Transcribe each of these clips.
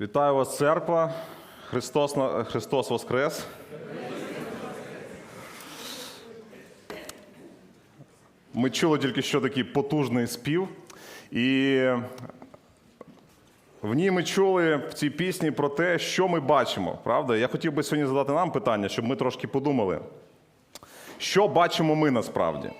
Вітаю вас, церква. Христос, Христос Воскрес. Ми чули тільки що такий потужний спів. І в ній ми чули в цій пісні про те, що ми бачимо. Правда? Я хотів би сьогодні задати нам питання, щоб ми трошки подумали, що бачимо ми насправді.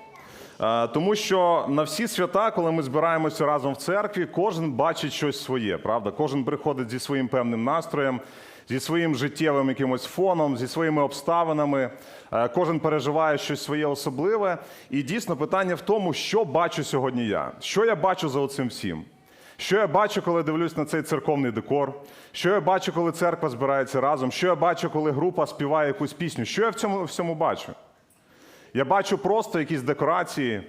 Е, Тому що на всі свята, коли ми збираємося разом в церкві, кожен бачить щось своє, правда? Кожен приходить зі своїм певним настроєм, зі своїм життєвим якимось фоном, зі своїми обставинами. Е, Кожен переживає щось своє особливе. І дійсно питання в тому, що бачу сьогодні я. Що я бачу за оцим всім? Що я бачу, коли дивлюсь на цей церковний декор? Що я бачу, коли церква збирається разом? Що я бачу, коли група співає якусь пісню? Що я в цьому всьому бачу? Я бачу просто якісь декорації,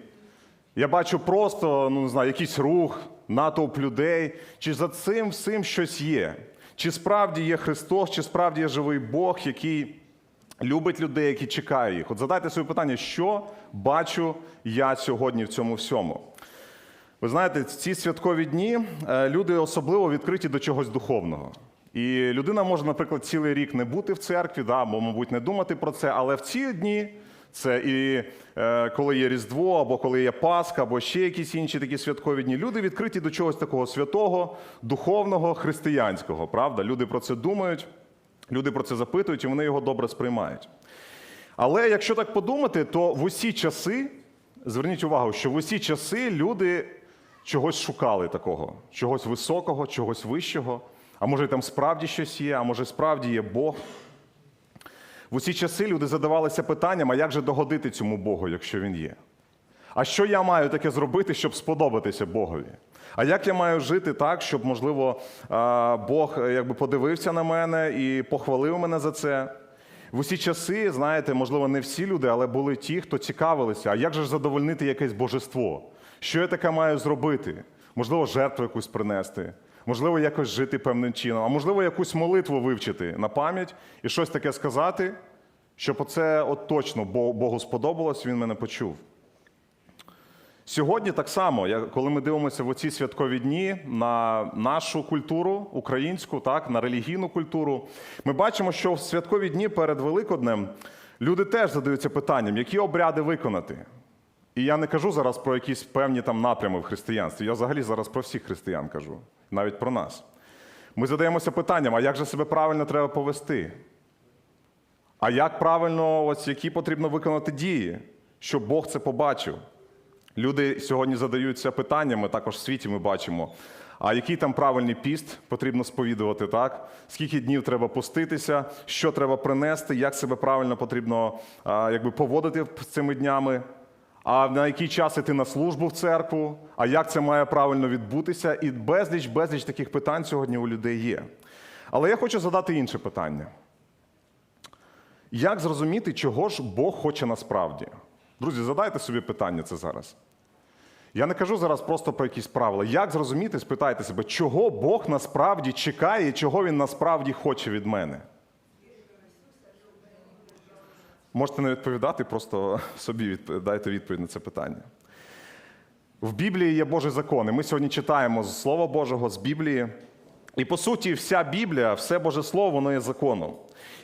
я бачу просто ну, не знаю, якийсь рух, натовп людей. Чи за цим всім щось є? Чи справді є Христос, чи справді є живий Бог, який любить людей, які чекає їх? От задайте собі питання, що бачу я сьогодні в цьому всьому? Ви знаєте, в ці святкові дні е, люди особливо відкриті до чогось духовного. І людина може, наприклад, цілий рік не бути в церкві, да, або, мабуть, не думати про це, але в ці дні це і е, коли є Різдво, або коли є Пасха, або ще якісь інші такі святкові дні. Люди відкриті до чогось такого святого, духовного, християнського. Правда? Люди про це думають, люди про це запитують, і вони його добре сприймають. Але якщо так подумати, то в усі часи, зверніть увагу, що в усі часи люди чогось шукали такого, чогось високого, чогось вищого. А може там справді щось є, а може справді є Бог. В усі часи люди задавалися питанням, а як же догодити цьому Богу, якщо він є? А що я маю таке зробити, щоб сподобатися Богові? А як я маю жити так, щоб, можливо, Бог е, якби подивився на мене і похвалив мене за це? В усі часи, знаєте, можливо, не всі люди, але були ті, хто цікавилися, а як же задовольнити якесь божество? Що я таке маю зробити? Можливо, жертву якусь принести, можливо, якось жити певним чином, а можливо, якусь молитву вивчити на пам'ять і щось таке сказати, щоб оце от точно Богу сподобалось, він мене почув. Сьогодні так само, коли ми дивимося в оці святкові дні на нашу культуру українську, так, на релігійну культуру, ми бачимо, що в святкові дні перед Великоднем люди теж задаються питанням, які обряди виконати. І я не кажу зараз про якісь певні там напрями в християнстві. Я взагалі зараз про всіх християн кажу, навіть про нас. Ми задаємося питанням, а як же себе правильно треба повести? А як правильно, ось які потрібно виконати дії, щоб Бог це побачив? Люди сьогодні задаються питаннями, також в світі ми бачимо. А який там правильний піст потрібно сповідувати, так? Скільки днів треба поститися, що треба принести, як себе правильно потрібно якби, поводити з цими днями, а на який час іти на службу в церкву, а як це має правильно відбутися, і безліч, безліч таких питань сьогодні у людей є. Але я хочу задати інше питання. Як зрозуміти, чого ж Бог хоче насправді? Друзі, задайте собі питання це зараз. Я не кажу зараз просто про якісь правила. Як зрозуміти, спитайте себе, чого Бог насправді чекає і чого Він насправді хоче від мене? Можете не відповідати, просто собі дайте відповідь на це питання. В Біблії є Божі закони. Ми сьогодні читаємо з Слова Божого, з Біблії. І по суті, вся Біблія, все Боже Слово, воно є законом.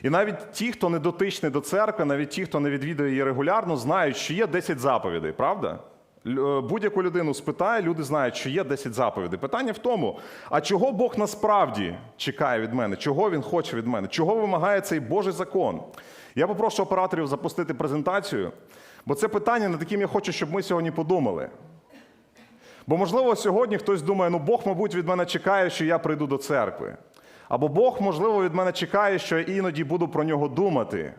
І навіть ті, хто не дотичний до церкви, навіть ті, хто не відвідує її регулярно, знають, що є 10 заповідей, правда? Е, Будь-яку людину спитає, люди знають, що є 10 заповідей. Питання в тому, а чого Бог насправді чекає від мене? Чого Він хоче від мене? Чого вимагає цей Божий закон? Я попрошу операторів запустити презентацію, бо це питання, над яким я хочу, щоб ми сьогодні подумали. Бо, можливо, сьогодні хтось думає, ну Бог, мабуть, від мене чекає, що я прийду до церкви. Або Бог, можливо, від мене чекає, що я іноді буду про нього думати.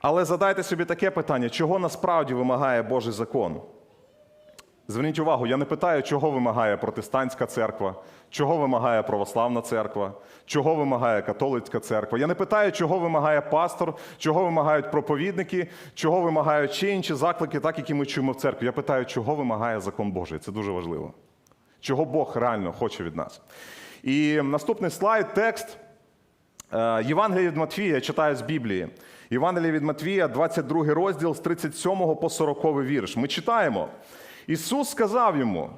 Але задайте собі таке питання, чого насправді вимагає Божий закон? Зверніть увагу, я не питаю, чого вимагає протестантська церква, чого вимагає православна церква, чого вимагає католицька церква. Я не питаю, чого вимагає пастор, чого вимагають проповідники, чого вимагають ще інші заклики, так які ми чуємо в церкві. Я питаю, чого вимагає закон Божий. Це дуже важливо. Чого Бог реально хоче від нас. І наступний слайд, текст. Е, Євангеліє від Матвія, я читаю з Біблії. Євангеліє від Матвія, 22 розділ з 37 по 40 вірш. Ми читаємо. Ісус сказав йому: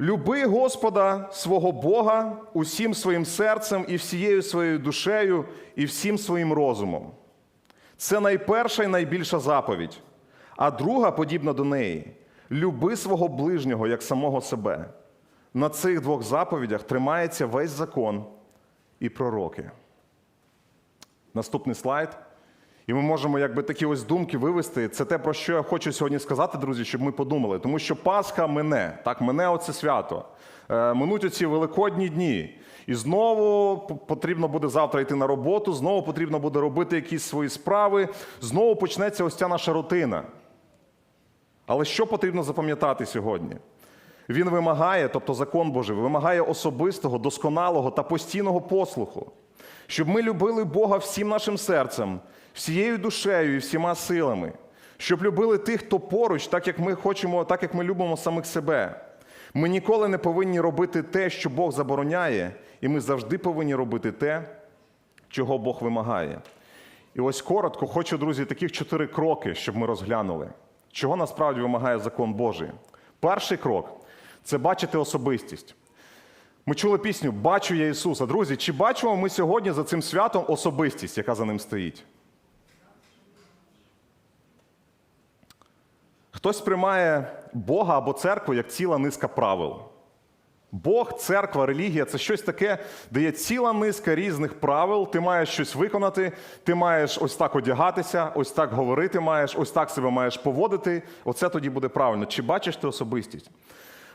Люби Господа свого Бога усім своїм серцем і всією своєю душею і всім своїм розумом. Це найперша і найбільша заповідь. А друга, подібна до неї, люби свого ближнього як самого себе. На цих двох заповідях тримається весь закон і пророки. Наступний слайд. І ми можемо якби такі ось думки вивести. Це те, про що я хочу сьогодні сказати, друзі, щоб ми подумали. Тому що Пасха мине, так, мине оце свято. Е, Минуть оці великодні дні. І знову потрібно буде завтра йти на роботу, знову потрібно буде робити якісь свої справи, знову почнеться ось ця наша рутина. Але що потрібно запам'ятати сьогодні? Він вимагає, тобто закон Божий, вимагає особистого, досконалого та постійного послуху, щоб ми любили Бога всім нашим серцем, всією душею і всіма силами, щоб любили тих, хто поруч, так як ми хочемо, так як ми любимо самих себе. Ми ніколи не повинні робити те, що Бог забороняє, і ми завжди повинні робити те, чого Бог вимагає. І ось коротко хочу, друзі, таких чотири кроки, щоб ми розглянули, чого насправді вимагає закон Божий. Перший крок це бачити особистість. Ми чули пісню Бачу я Ісуса. Друзі, чи бачимо ми сьогодні за цим святом особистість, яка за ним стоїть? Хтось сприймає Бога або церкву як ціла низка правил. Бог, церква, релігія це щось таке, де є ціла низка різних правил. Ти маєш щось виконати, ти маєш ось так одягатися, ось так говорити маєш, ось так себе маєш поводити. Оце тоді буде правильно. Чи бачиш ти особистість?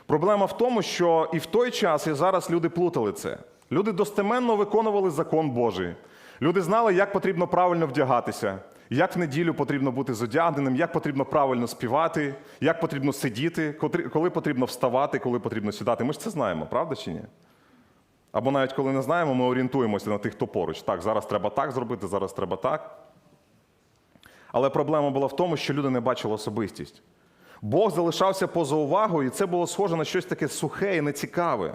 Проблема в тому, що і в той час, і зараз люди плутали це. Люди достеменно виконували закон Божий. Люди знали, як потрібно правильно вдягатися, як в неділю потрібно бути зодягненим, як потрібно правильно співати, як потрібно сидіти, коли потрібно вставати, коли потрібно сідати. Ми ж це знаємо, правда чи ні? Або навіть коли не знаємо, ми орієнтуємося на тих, хто поруч. Так, зараз треба так зробити, зараз треба так. Але проблема була в тому, що люди не бачили особистість. Бог залишався поза увагою, і це було схоже на щось таке сухе і нецікаве.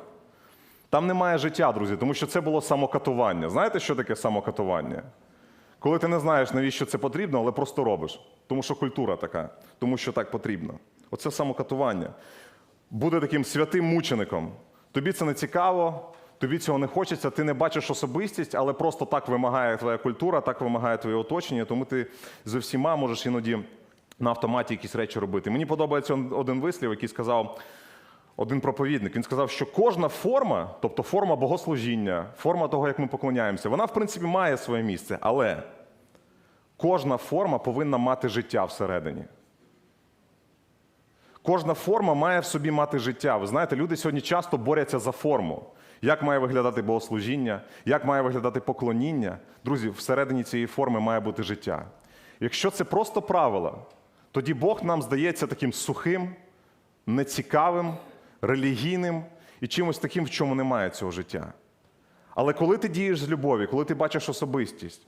Там немає життя, друзі, тому що це було самокатування. Знаєте, що таке самокатування? Коли ти не знаєш, навіщо це потрібно, але просто робиш. Тому що культура така, тому що так потрібно. Оце самокатування. Буде таким святим мучеником. Тобі це не цікаво, тобі цього не хочеться, ти не бачиш особистість, але просто так вимагає твоя культура, так вимагає твоє оточення, тому ти з усіма можеш іноді на автоматі якісь речі робити. Мені подобається один вислів, який сказав один проповідник. Він сказав, що кожна форма, тобто форма богослужіння, форма того, як ми поклоняємося, вона, в принципі, має своє місце, але кожна форма повинна мати життя всередині. Кожна форма має в собі мати життя. Ви знаєте, люди сьогодні часто борються за форму. Як має виглядати богослужіння, як має виглядати поклоніння. Друзі, всередині цієї форми має бути життя. Якщо це просто правила, тоді Бог нам здається таким сухим, нецікавим, релігійним і чимось таким, в чому немає цього життя. Але коли ти дієш з любові, коли ти бачиш особистість,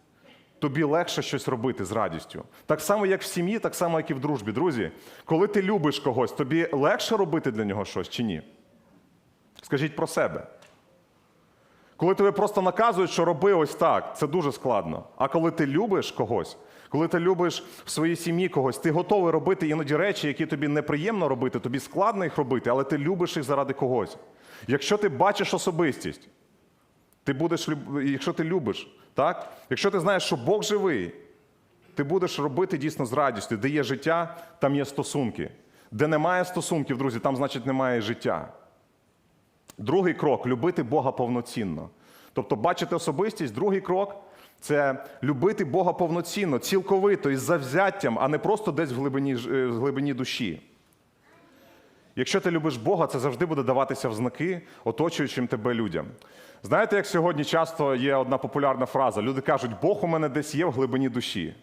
тобі легше щось робити з радістю. Так само, як в сім'ї, так само, як і в дружбі. Друзі, коли ти любиш когось, тобі легше робити для нього щось чи ні? Скажіть про себе. Коли тебе просто наказують, що роби ось так, це дуже складно. А коли ти любиш когось, коли ти любиш в своїй сім'ї когось, ти готовий робити іноді речі, які тобі неприємно робити, тобі складно їх робити, але ти любиш їх заради когось. Якщо ти бачиш особистість, ти будеш, якщо ти любиш, так? якщо ти знаєш, що Бог живий, ти будеш робити дійсно з радістю. Де є життя, там є стосунки. Де немає стосунків, друзі, там, значить, немає життя. Другий крок любити Бога повноцінно. Тобто бачити особистість, другий крок це любити Бога повноцінно, цілковито, із завзяттям, а не просто десь в глибині, е, в глибині душі. Якщо ти любиш Бога, це завжди буде даватися в знаки оточуючим тебе людям. Знаєте, як сьогодні часто є одна популярна фраза: люди кажуть, Бог у мене десь є в глибині душі.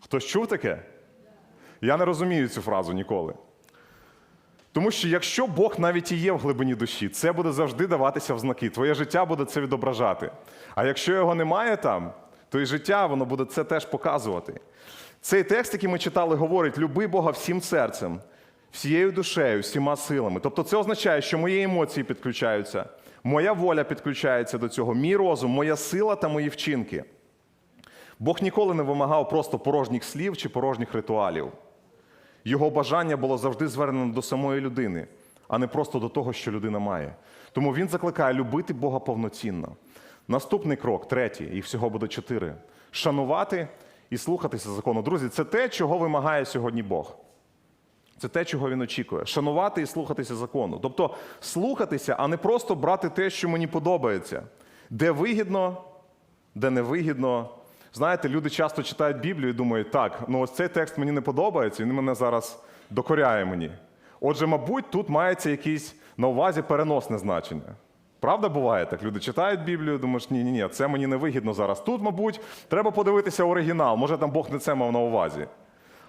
Хтось чув таке? Я не розумію цю фразу ніколи. Тому що якщо Бог навіть і є в глибині душі, це буде завжди даватися в знаки. Твоє життя буде це відображати. А якщо його немає там, то і життя воно буде це теж показувати. Цей текст, який ми читали, говорить: люби Бога всім серцем, всією душею, всіма силами. Тобто це означає, що мої емоції підключаються, моя воля підключається до цього, мій розум, моя сила та мої вчинки. Бог ніколи не вимагав просто порожніх слів чи порожніх ритуалів. Його бажання було завжди звернено до самої людини. а не просто до того, що людина має. Тому він закликає любити Бога повноцінно. Наступний крок, третій, їх всього буде чотири: шанувати і слухатися закону. Друзі, це те, чого вимагає сьогодні Бог. Це те, чого він очікує. Шанувати і слухатися закону. Тобто слухатися, а не просто брати те, що мені подобається. Де вигідно, де не вигідно. Знаєте, люди часто читають Біблію і думають, так, ну ось цей текст мені не подобається, він мене зараз докоряє мені. Отже, мабуть, тут мається якийсь на увазі переносне значення. Правда буває так? Люди читають Біблію, думаєш, ні, ні, ні, це мені не вигідно зараз. Тут, мабуть, треба подивитися оригінал. Може, там Бог не це мав на увазі.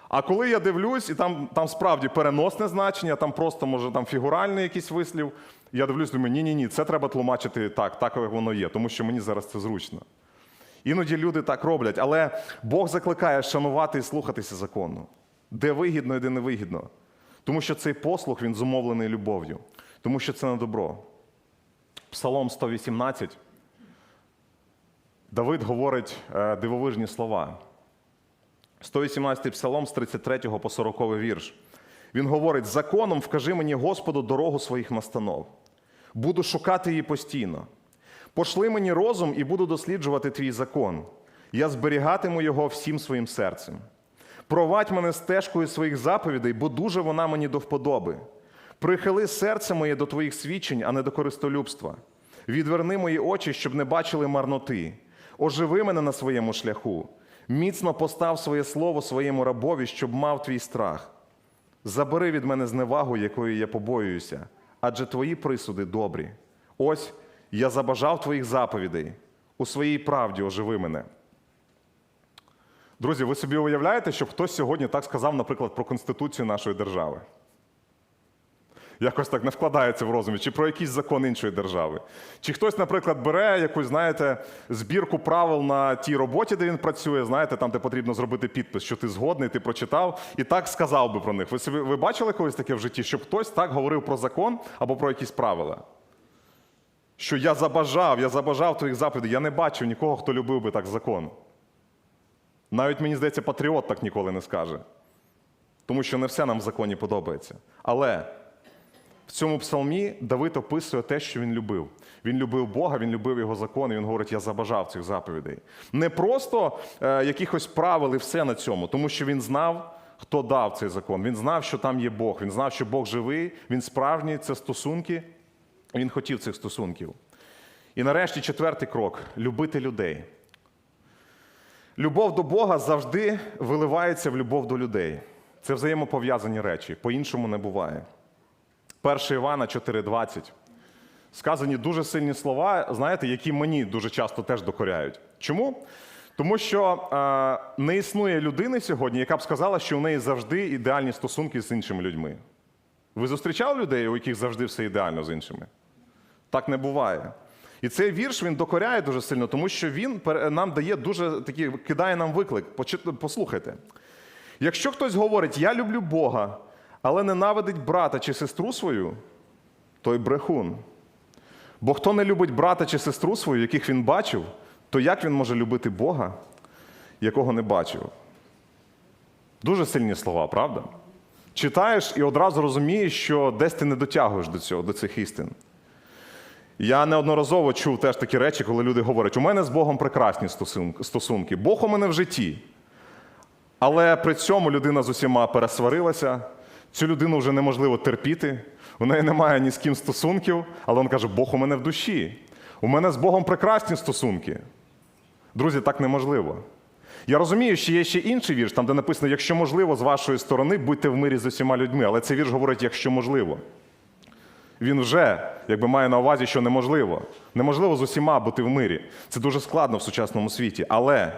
А коли я дивлюсь, і там, там справді переносне значення, там просто може там фігуральний якийсь вислів, я дивлюсь, думаю, ні, ні, ні, це треба тлумачити так, так як воно є, тому що мені зараз це зручно. Іноді люди так роблять, але Бог закликає шанувати і слухатися закону, де вигідно і де не вигідно. Тому що цей послух він зумовлений любов'ю, тому що це на добро. Псалом 118. Давид говорить е, дивовижні слова. 118 псалом з 33 по 40 вірш. Він говорить: законом вкажи мені, Господу, дорогу своїх настанов. Буду шукати її постійно. Пошли мені розум і буду досліджувати твій закон. Я зберігатиму його всім своїм серцем. Провадь мене стежкою своїх заповідей, бо дуже вона мені до вподоби. Прихили серце моє до твоїх свідчень, а не до користолюбства. Відверни мої очі, щоб не бачили марноти. Оживи мене на своєму шляху. Міцно постав своє слово своєму рабові, щоб мав твій страх. Забери від мене зневагу, якої я побоююся, адже твої присуди добрі. Ось я забажав твоїх заповідей. У своїй правді оживи мене. Друзі, ви собі уявляєте, щоб хтось сьогодні так сказав, наприклад, про Конституцію нашої держави? Якось так не вкладається в розумі, чи про якийсь закон іншої держави. Чи хтось, наприклад, бере якусь, знаєте, збірку правил на тій роботі, де він працює, знаєте, там, де потрібно зробити підпис, що ти згодний, ти прочитав, і так сказав би про них. Ви собі ви бачили колись таке в житті, щоб хтось так говорив про закон або про якісь правила? Що я забажав, я забажав твоїх заповідей. Я не бачив нікого, хто любив би так закон. Навіть мені здається, патріот так ніколи не скаже. Тому що не все нам в законі подобається. Але в цьому псалмі Давид описує те, що він любив. Він любив Бога, він любив його закон, і він говорить, я забажав цих заповідей. Не просто е, якихось правил і все на цьому, тому що він знав, хто дав цей закон. Він знав, що там є Бог. Він знав, що Бог живий, він справжній, це стосунки. Він хотів цих стосунків. І нарешті четвертий крок любити людей. Любов до Бога завжди виливається в любов до людей. Це взаємопов'язані речі, по-іншому не буває. 1 Івана 4,20. Сказані дуже сильні слова, знаєте, які мені дуже часто теж докоряють. Чому? Тому що е, не існує людини сьогодні, яка б сказала, що у неї завжди ідеальні стосунки з іншими людьми. Ви зустрічали людей, у яких завжди все ідеально з іншими? Так не буває. І цей вірш він докоряє дуже сильно, тому що він нам дає дуже такі, кидає нам виклик. Послухайте. Якщо хтось говорить, я люблю Бога, але ненавидить брата чи сестру свою, той брехун. Бо хто не любить брата чи сестру свою, яких він бачив, то як він може любити Бога, якого не бачив? Дуже сильні слова, правда? Читаєш і одразу розумієш, що десь ти не дотягуєш до цього, до цих істин. Я неодноразово чув теж такі речі, коли люди говорять: у мене з Богом прекрасні стосунки- Бог у мене в житті. Але при цьому людина з усіма пересварилася, цю людину вже неможливо терпіти, у неї немає ні з ким стосунків, але він каже, Бог у мене в душі. У мене з Богом прекрасні стосунки. Друзі, так неможливо. Я розумію, що є ще інший вірш, там, де написано, якщо можливо, з вашої сторони будьте в мирі з усіма людьми, але цей вірш говорить, якщо можливо. Він вже якби має на увазі, що неможливо. Неможливо з усіма бути в мирі. Це дуже складно в сучасному світі. Але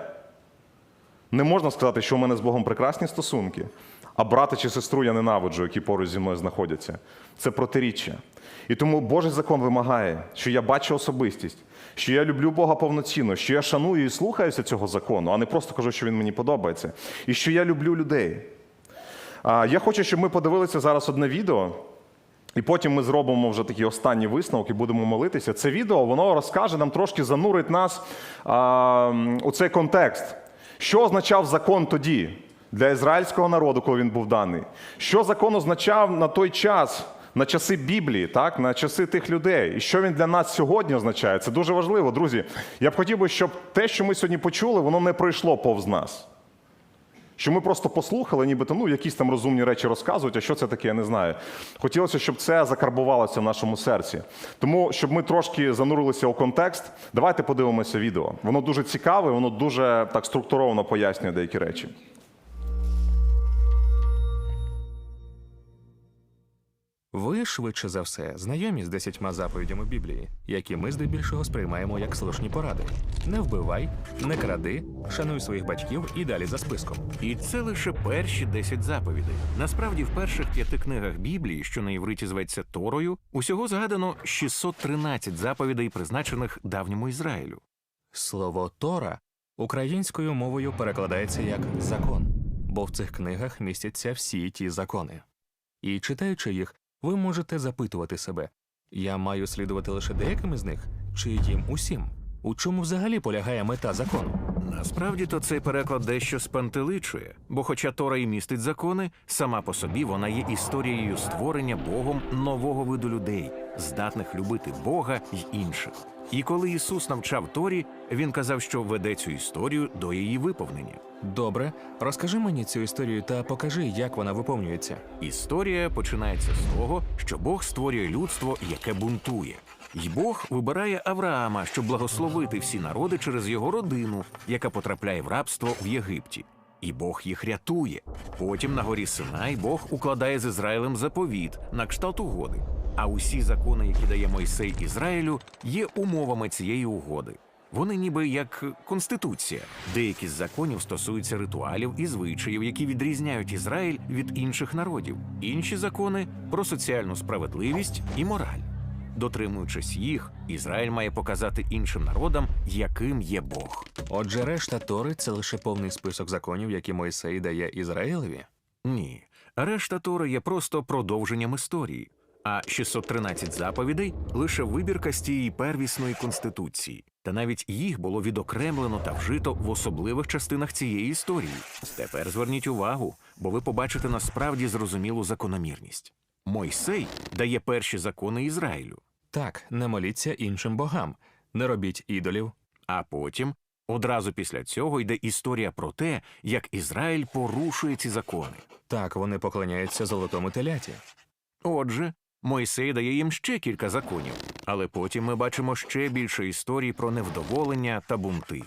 не можна сказати, що у мене з Богом прекрасні стосунки, а брата чи сестру я ненавиджу, які поруч зі мною знаходяться. Це протиріччя. І тому Божий закон вимагає, що я бачу особистість, що я люблю Бога повноцінно, що я шаную і слухаюся цього закону, а не просто кажу, що він мені подобається, і що я люблю людей. Я хочу, щоб ми подивилися зараз одне відео. І потім ми зробимо вже такі останні висновки, будемо молитися. Це відео воно розкаже нам трошки занурить нас а, у цей контекст. Що означав закон тоді для ізраїльського народу, коли він був даний? Що закон означав на той час, на часи Біблії, так, на часи тих людей. І що він для нас сьогодні означає? Це дуже важливо, друзі. Я б хотів би, щоб те, що ми сьогодні почули, воно не пройшло повз нас. Що ми просто послухали, нібито ну, якісь там розумні речі розказують, а що це таке, я не знаю. Хотілося, щоб це закарбувалося в нашому серці. Тому, щоб ми трошки занурилися у контекст, давайте подивимося відео. Воно дуже цікаве, воно дуже так структуровано пояснює деякі речі. Ви швидше за все знайомі з десятьма заповідями Біблії, які ми здебільшого сприймаємо як слушні поради: не вбивай, не кради, шануй своїх батьків і далі за списком. І це лише перші 10 заповідей. Насправді, в перших п'яти книгах Біблії, що на івриті зветься Торою, усього згадано 613 заповідей, призначених давньому Ізраїлю. Слово Тора українською мовою перекладається як закон, бо в цих книгах містяться всі ті закони. І читаючи їх, ви можете запитувати себе: я маю слідувати лише деяким із них, чи їм усім? У чому взагалі полягає мета закону? Насправді то цей переклад дещо спантеличує, бо, хоча Тора і містить закони, сама по собі вона є історією створення Богом нового виду людей, здатних любити Бога й інших. І коли Ісус навчав Торі, він казав, що веде цю історію до її виповнення. Добре, розкажи мені цю історію та покажи, як вона виповнюється. Історія починається з того, що Бог створює людство, яке бунтує. І Бог вибирає Авраама, щоб благословити всі народи через його родину, яка потрапляє в рабство в Єгипті. І Бог їх рятує. Потім на горі Синай Бог укладає з Ізраїлем заповіт на кшталт угоди. А усі закони, які дає Мойсей Ізраїлю, є умовами цієї угоди. Вони ніби як конституція. Деякі з законів стосуються ритуалів і звичаїв, які відрізняють Ізраїль від інших народів. Інші закони про соціальну справедливість і мораль. Дотримуючись їх, Ізраїль має показати іншим народам, яким є Бог. Отже, решта Тори це лише повний список законів, які Мойсей дає Ізраїлеві. Ні, решта Тори є просто продовженням історії. А 613 заповідей лише вибірка з тієї первісної конституції. Та навіть їх було відокремлено та вжито в особливих частинах цієї історії. Тепер зверніть увагу, бо ви побачите насправді зрозумілу закономірність. Мойсей дає перші закони Ізраїлю, Так, не моліться іншим богам, не робіть ідолів. а потім, одразу після цього, йде історія про те, як Ізраїль порушує ці закони. Так, вони поклоняються золотому теляті. Отже, Мойсей дає їм ще кілька законів, але потім ми бачимо ще більше історій про невдоволення та бунти.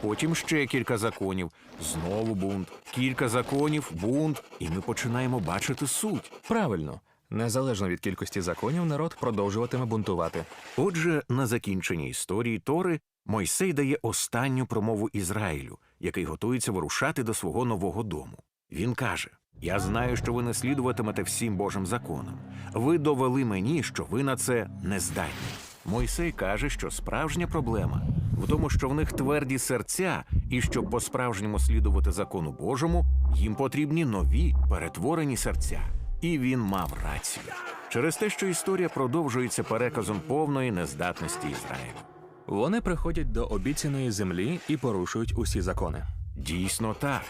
Потім ще кілька законів, знову бунт, кілька законів, бунт, і ми починаємо бачити суть. Правильно, незалежно від кількості законів, народ продовжуватиме бунтувати. Отже, на закінченні історії Тори Мойсей дає останню промову Ізраїлю, який готується вирушати до свого нового дому. Він каже: Я знаю, що ви не слідуватимете всім Божим законам. Ви довели мені, що ви на це не здатні. Мойсей каже, що справжня проблема в тому, що в них тверді серця, і щоб по-справжньому слідувати закону Божому, їм потрібні нові перетворені серця. І він мав рацію через те, що історія продовжується переказом повної нездатності Ізраїлю. Вони приходять до обіцяної землі і порушують усі закони. Дійсно так.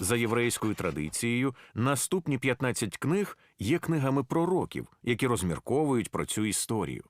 За єврейською традицією, наступні 15 книг є книгами пророків, які розмірковують про цю історію.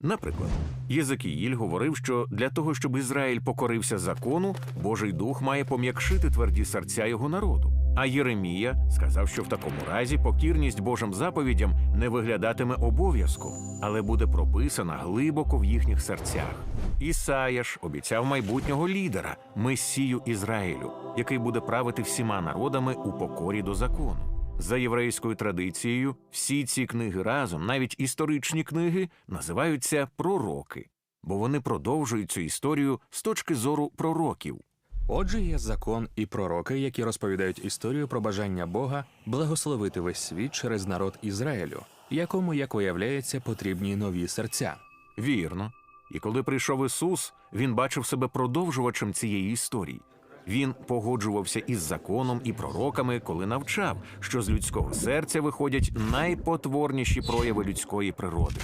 Наприклад, Єзекіїль говорив, що для того, щоб Ізраїль покорився закону, Божий дух має пом'якшити тверді серця його народу. А Єремія сказав, що в такому разі покірність Божим заповідям не виглядатиме обов'язком, але буде прописана глибоко в їхніх серцях. Ісая ж обіцяв майбутнього лідера, месію Ізраїлю, який буде правити всіма народами у покорі до закону. За єврейською традицією, всі ці книги разом, навіть історичні книги, називаються пророки, бо вони продовжують цю історію з точки зору пророків. Отже, є закон і пророки, які розповідають історію про бажання Бога благословити весь світ через народ Ізраїлю, якому, як виявляється, потрібні нові серця. Вірно. І коли прийшов Ісус, він бачив себе продовжувачем цієї історії. Він погоджувався із законом і пророками, коли навчав, що з людського серця виходять найпотворніші прояви людської природи.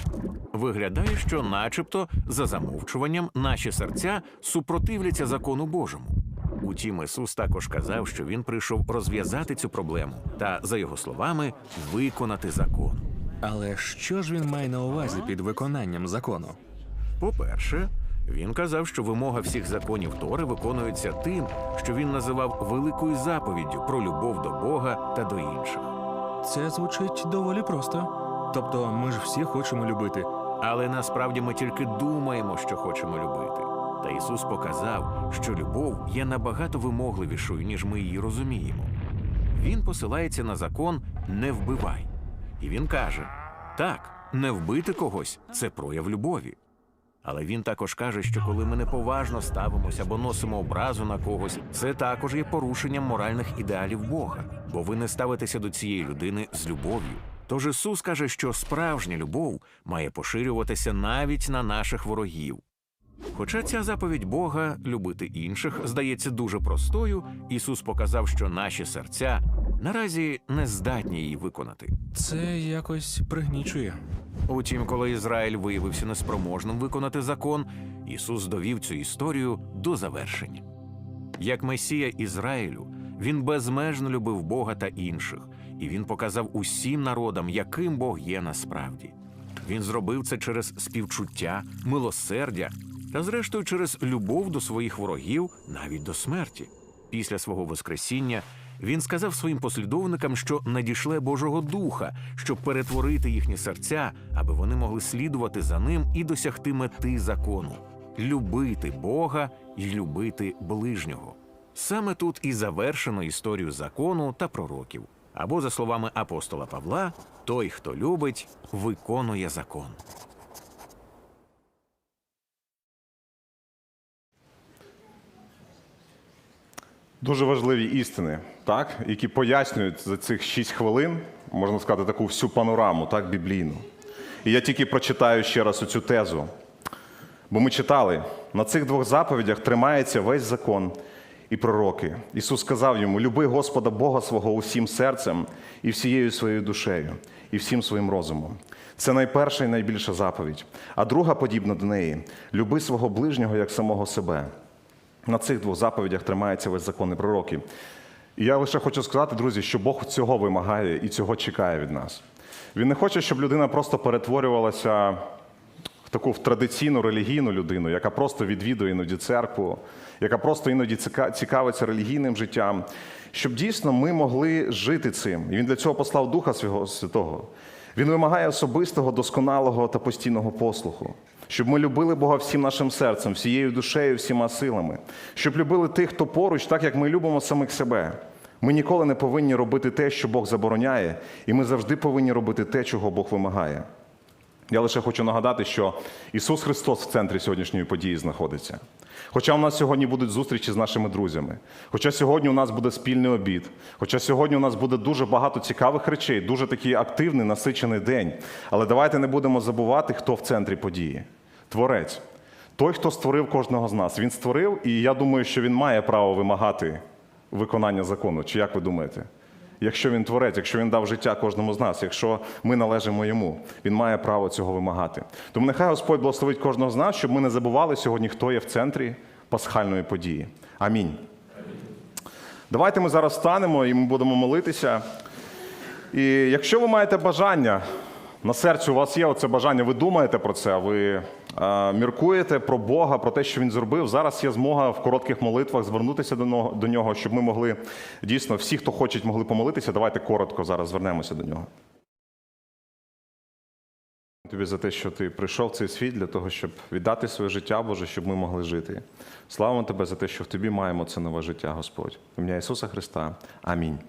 Виглядає, що, начебто, за замовчуванням, наші серця супротивляться закону Божому. Утім, Ісус також казав, що він прийшов розв'язати цю проблему та, за його словами, виконати закон. Але що ж він має на увазі під виконанням закону? По-перше, він казав, що вимога всіх законів Тори виконується тим, що він називав великою заповіддю про любов до Бога та до інших. Це звучить доволі просто. Тобто, ми ж всі хочемо любити. Але насправді ми тільки думаємо, що хочемо любити. Та Ісус показав, що любов є набагато вимогливішою, ніж ми її розуміємо. Він посилається на закон не вбивай. І він каже: так, не вбити когось це прояв любові. Але він також каже, що коли ми неповажно ставимося або носимо образу на когось, це також є порушенням моральних ідеалів Бога, бо ви не ставитеся до цієї людини з любов'ю. Тож Ісус каже, що справжня любов має поширюватися навіть на наших ворогів. Хоча ця заповідь Бога любити інших здається дуже простою, Ісус показав, що наші серця наразі не здатні її виконати. Це якось пригнічує. Утім, коли Ізраїль виявився неспроможним виконати закон, Ісус довів цю історію до завершення. Як Месія Ізраїлю, він безмежно любив Бога та інших, і він показав усім народам, яким Бог є насправді. Він зробив це через співчуття, милосердя та, зрештою, через любов до своїх ворогів, навіть до смерті. Після свого Воскресіння він сказав своїм послідовникам, що надішле Божого Духа, щоб перетворити їхні серця, аби вони могли слідувати за ним і досягти мети закону любити Бога і любити ближнього. Саме тут і завершено історію закону та пророків. Або, за словами апостола Павла, той, хто любить, виконує закон. Дуже важливі істини, так, які пояснюють за цих 6 хвилин, можна сказати, таку всю панораму, так, біблійну. І я тільки прочитаю ще раз оцю тезу. Бо ми читали, на цих двох заповідях тримається весь закон і пророки. Ісус сказав йому: люби Господа Бога свого усім серцем і всією своєю душею, і всім своїм розумом. Це найперша і найбільша заповідь. А друга, подібна до неї, люби свого ближнього як самого себе. На цих двох заповідях тримається весь закон і пророки. І я лише хочу сказати, друзі, що Бог цього вимагає і цього чекає від нас. Він не хоче, щоб людина просто перетворювалася в таку в традиційну релігійну людину, яка просто відвідує іноді церкву, яка просто іноді цікавиться релігійним життям, щоб дійсно ми могли жити цим. І він для цього послав Духа Святого. Він вимагає особистого, досконалого та постійного послуху, щоб ми любили Бога всім нашим серцем, всією душею, всіма силами, щоб любили тих, хто поруч, так як ми любимо самих себе. Ми ніколи не повинні робити те, що Бог забороняє, і ми завжди повинні робити те, чого Бог вимагає. Я лише хочу нагадати, що Ісус Христос в центрі сьогоднішньої події знаходиться. Хоча у нас сьогодні будуть зустрічі з нашими друзями, хоча сьогодні у нас буде спільний обід, хоча сьогодні у нас буде дуже багато цікавих речей, дуже такий активний, насичений день. Але давайте не будемо забувати, хто в центрі події. Творець. Той, хто створив кожного з нас. Він створив, і я думаю, що він має право вимагати виконання закону. Чи як ви думаєте? Якщо він творець, якщо він дав життя кожному з нас, якщо ми належимо йому, він має право цього вимагати. Тому нехай Господь благословить кожного з нас, щоб ми не забували сьогодні, хто є в центрі пасхальної події. Амінь. Давайте ми зараз станемо і ми будемо молитися. І якщо ви маєте бажання, на серці у вас є оце бажання, ви думаєте про це, ви міркуєте про Бога, про те, що Він зробив. Зараз є змога в коротких молитвах звернутися до нього, щоб ми могли дійсно всі, хто хочуть, могли помолитися. Давайте коротко зараз звернемося до нього. Тобі за те, що ти прийшов в цей світ для того, щоб віддати своє життя, Боже, щоб ми могли жити. Слава тебе за те, що в тобі маємо це нове життя, Господь. В ім'я Ісуса Христа. Амінь.